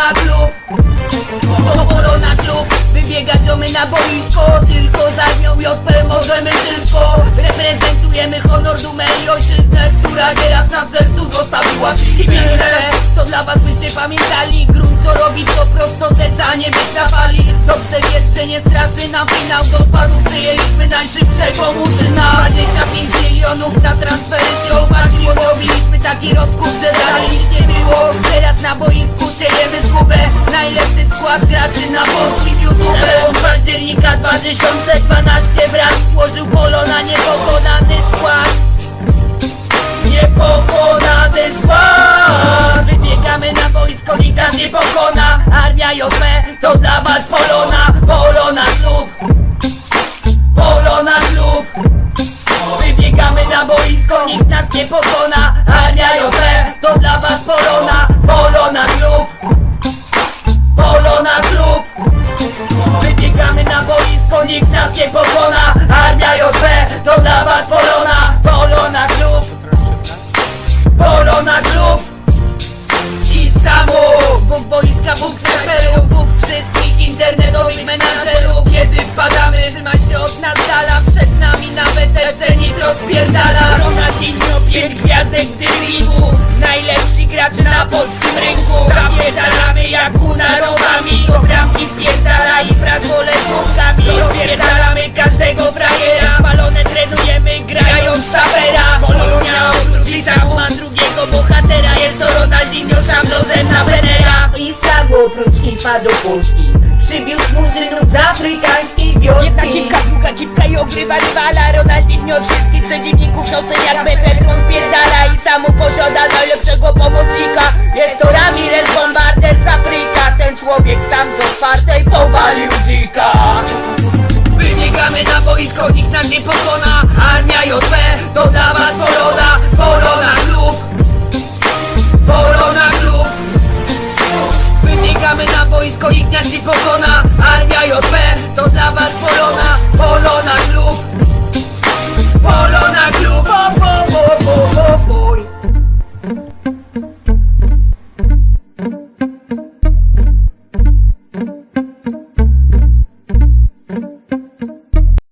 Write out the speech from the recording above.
Polona klub. Po Polona klub. Wybiega ziomy na boisko. Tylko z armią JP możemy wszystko. Reprezentujemy honor, dumę i ojczyznę Która nieraz na sercu zostawiła chwilę To dla was bycie pamiętali. Grunt to robi to prosto serca nie wyszafali Dobrze wiesz, że nie straszy nam finał. Do składu przyjęliśmy najszybszego murzyna. 25 milionów na transfery się opłaciło Zrobiliśmy taki rozkup, że dalej nic nie było. Teraz na boisku Najlepszy skład graczy na polskim YouTube października 2012 wraz złożył polo na niepokonany skład. Niepokonany skład. Wybiegamy na boisko, nikt nas nie pokona. Armia JP to dla was Polona. Polona klub. Polona klub. Wybiegamy na boisko, nikt nas nie pokona. Armia JP to dla was Polona Bóg serwerów Bóg wszystkich internetowych menadżerów. Kiedy wpadamy, trzymaj się od nas dala Przed nami nawet FC Nitro spierdala. Ronaldinho, pięć gwiazdek drylingu Najlepsi gracze na polskim rynku. Zapierdalamy jak kunarowami Do bramki wpierdala i fragole członkami Rozpierdalamy każdego frajera. Spalone trenujemy grając Savera Polonia oprócz Lisaku ma drugiego bohatera. Jest to Ronaldinho, sam Rozenna Venera I samo hipa do Polski. Przywiózł murzynów z afrykańskiej wioski. Jedna kilka, długa kiwka i ogrywa rywala. Ronaldinho wszystkich przeciwników nocy jak Metatron pierdala. I samo posiada najlepszego pomocnika. Jest to Ramirez Bombarder z Afryka. Ten człowiek sam z otwartej powalił dzika. Wybiegamy na boisko, nikt nas nie pokona. Armia JP to dla was Polona nas nie pokona Armia JP to dla was Polona Polona klub Polona klub o, bo, bo, bo, bo, bo.